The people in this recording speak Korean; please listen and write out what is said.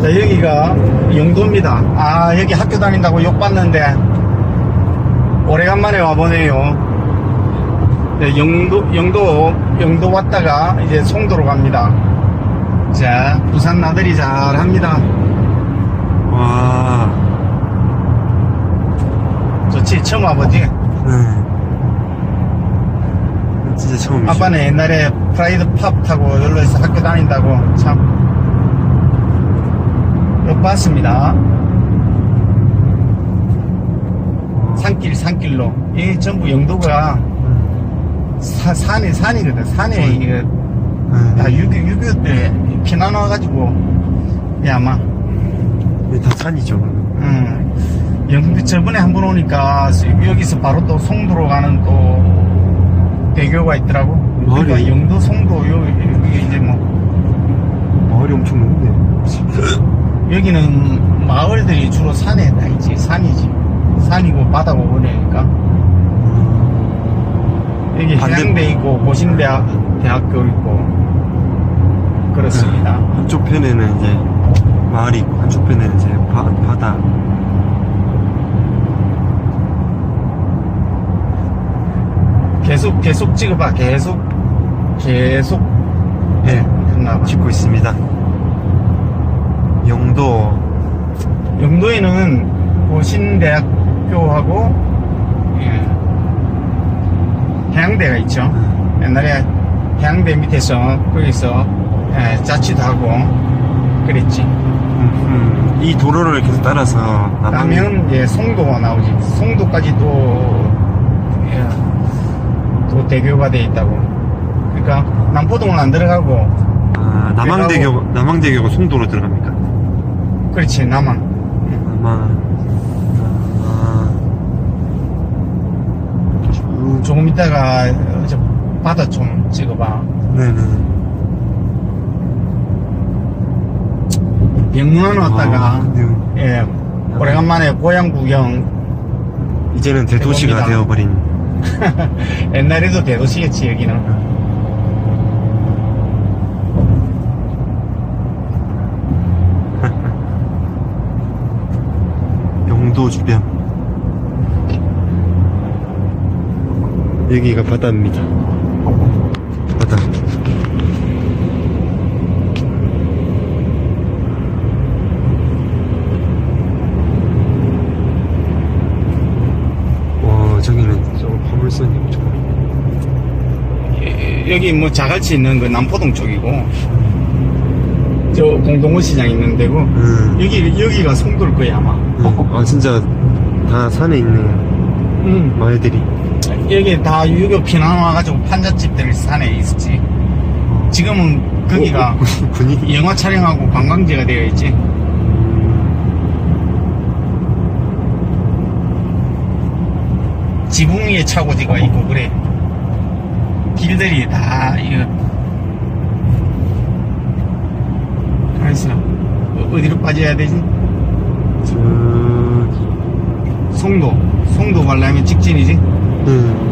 자, 여기가 영도입니다. 아, 여기 학교 다닌다고 욕 받는데, 오래간만에 와보네요. 네, 영도, 영도, 영도 왔다가 이제 송도로 갑니다. 자, 부산 나들이 잘 합니다. 와. 좋지, 처음 와보지? 네. 진짜 처음이죠. 아빠는 옛날에 프라이드 팝 타고 여기서 학교 다닌다고 참. 욕 받습니다. 산길, 산길로. 이 전부 영도가 사- 산이, 산이거든. 산에 이거 다 네. 6.25, 6.25 때 피난 와가지고, 야, 아마, 이게 다 산이죠. 음, 영도 저번에 한 번 오니까 여기서 바로 또 송도로 가는 또 대교가 있더라고. 그러니까 영도, 송도, 여기, 여기 이제 뭐, 마을이 엄청 넓네. 여기는 마을들이 주로 산에 다 있지. 산이지. 산이고 바다고 그러니까. 여기 반대- 해양대 있고 고신대학 대학교 있고 그렇습니다. 한쪽 편에는 이제 마을이 있고 한쪽 편에는 이제 바, 바다. 계속 계속 찍어봐. 계속 계속 예, 했나 봐. 짓고 있습니다. 영도. 영도에는 고신대학교하고 예, 해양대가 있죠. 옛날에 해양대 밑에서 거기서 예, 자취도 하고 그랬지. 음, 이 도로를 계속 따라서 가면 이제 송도가 나오지. 송도까지 또, 예, 또 대교가 돼 있다고. 그러니까 남포동은 안 들어가고, 아, 남항대교, 남항대교가 송도로 들어갑니까? 그렇지 남한. 아마, 아, 쭉, 조금 있다가 저 바다 좀 찍어봐. 네네. 병문안 왔다가 아, 예 오래간만에 고향 구경. 이제는 대도시가. 되어버린. 옛날에도 대도시였지 여기는. 주변. 여기가 바다입니다. 바다. 와, 저기는 저 화물선이고, 저. 예, 여기 뭐 자갈치 있는 그 남포동 쪽이고, 저 공동호 시장 있는 데고, 음. 여기 여기가 송도일 거야 아마. 음. 아, 진짜 다 산에 있네요. 음. 마을들이. 여기 다 유교 피난 와가지고 판잣집들 산에 있었지. 지금은 거기가 어, 어, 분위기. 영화 촬영하고 관광지가 되어 있지. 지붕 위에 차고지가 있고 그래. 길들이 다 이거. 가있어. 어, 어디로 빠져야 되지? 저, 송도. 송도 가려면 직진이지. 음.